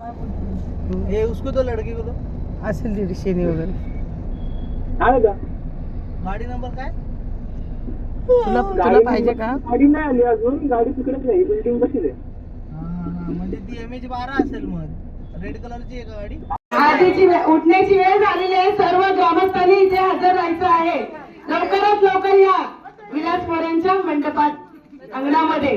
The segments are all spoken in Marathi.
ये उसको तो लड़के को तो। असेल दीडशेने वगैरे. आहे का गाडी नंबर काय? तुला तुला पाहिजे का? गाडी नाही आली अजून गाडी तिकडेच नाही बिल्डिंग कशीच आहे. हा, हा, हा. म्हणजे ती एम एच बारा असेल मग. रेड कलरची आहे का गाडी? आधीची वेळ उठण्याची वेळ झालेली आहे. सर्व ग्रामस्थांनी इथे हजर राहायचं आहे. लवकरात लवकर या. विलास मोऱ्यांच्या मंडपात अंगणामध्ये.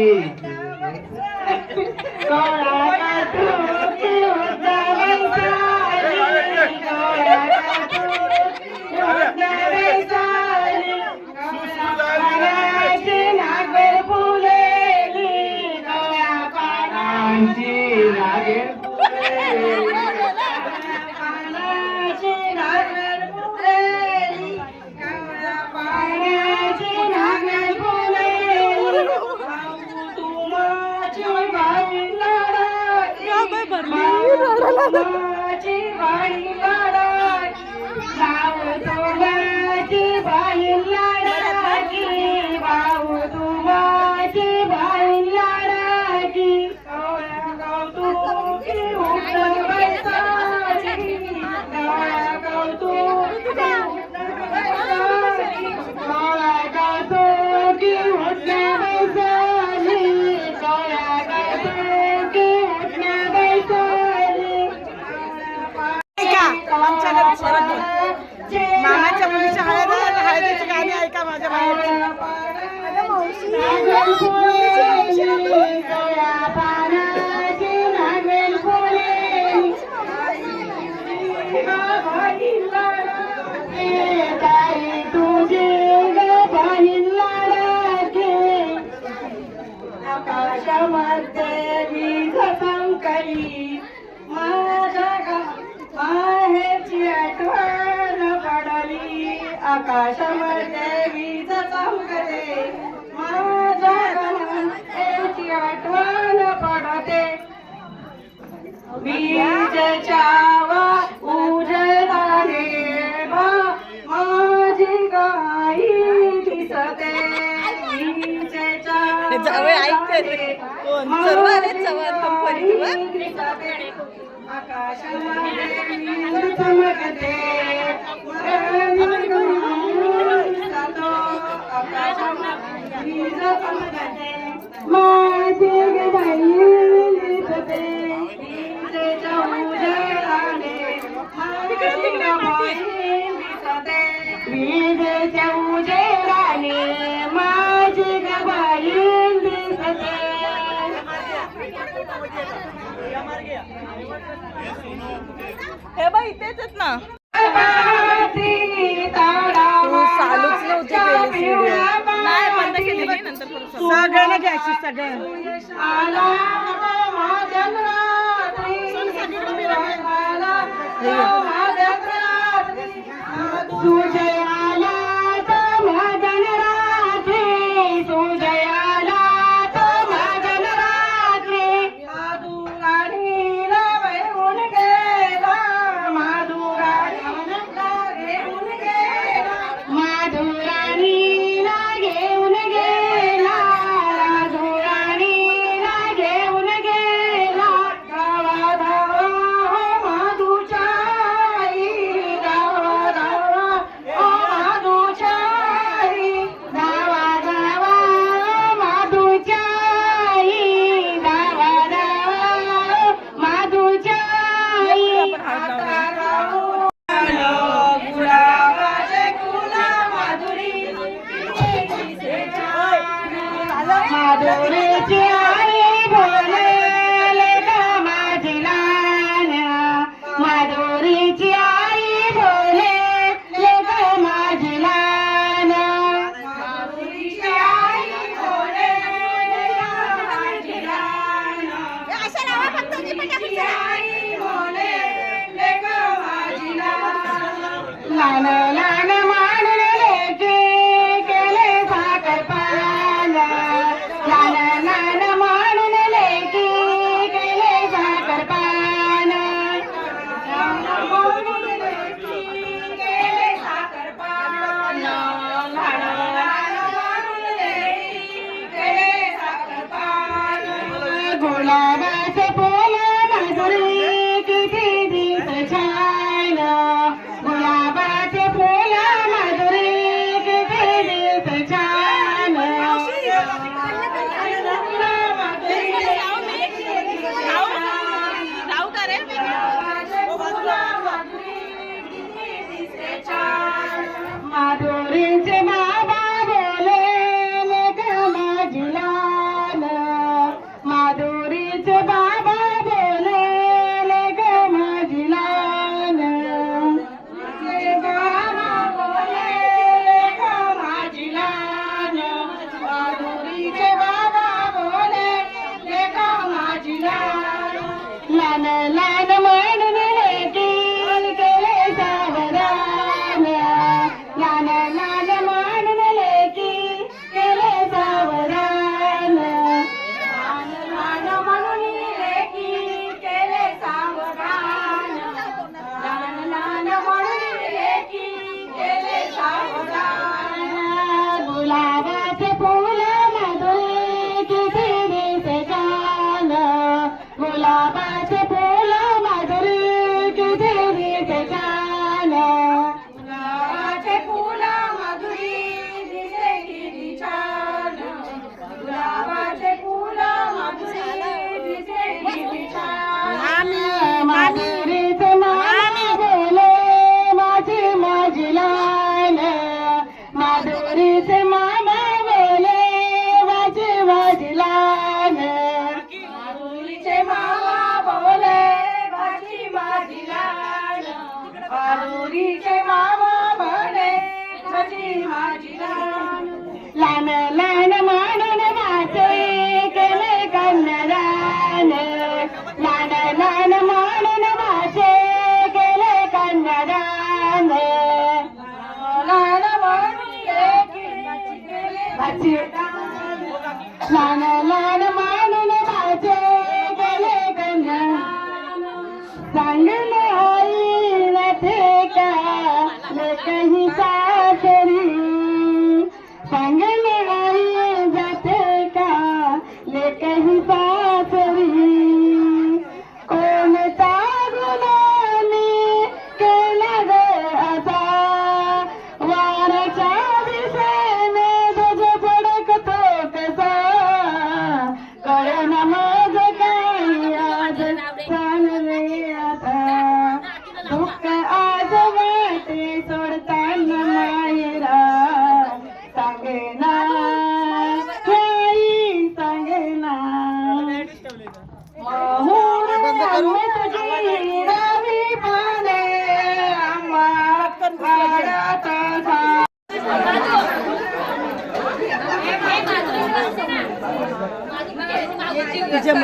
Amén. Bye. आकाशामध्ये वीज संकली माझ्या माहेची आठवण पडली. आकाशामध्ये वीज चमकते माझ्या गावाची आठवण पडते. वीजच्या जावई ऐकते ते. कोण? सर्व आले चव्हाण कंपनीवर. हे बघ इथेच आहेत ना. तू चालूच नव्हती केली व्हिडिओ नाही बंद केली बाई नंतर करू सगळ्यांना घ्यायची सगळ्यांना. आला महाचंद्रात्री आला महाचंद्रात्री तुझे আদরে চাই বলে 对吧？पारुरीचे मामा म्हणे माझी माझी लहान लहान मानून माझे केले कन्नदान लहान लहान मानून माझे केले कन्नदान मानून केले भाची कहूँ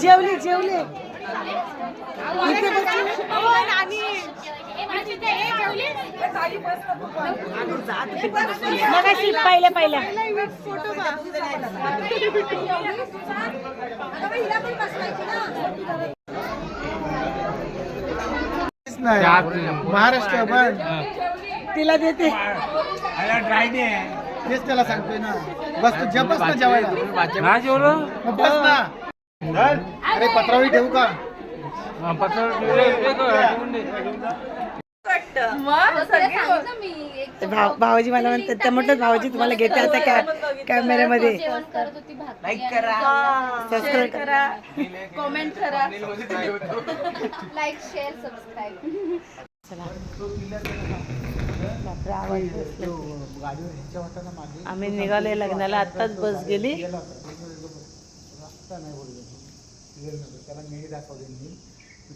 जेवली जेवली. मगाशी पहिल्या पहिल्या. महाराष्ट्र पण तिला देते. तेच त्याला सांगतोय ना. बस तू जपच ना जेवायला. जेवलं? बस ना. अरे पत्रावळी ठेवू का? हा, भावाजी मला म्हणतात त्या म्हणतात भावाजी तुम्हाला घेते आता काय कॅमेऱ्यामध्ये. आम्ही निघालोय लग्नाला आत्ताच बस गेली. त्याला मी दाखवले मी.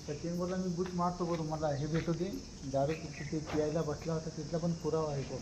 सचिन बोलला मी बूट मारतो बरं मला हे भेट होती दारू तिथे पियायला बसला होता तिथला पण पुरावा आहे तो.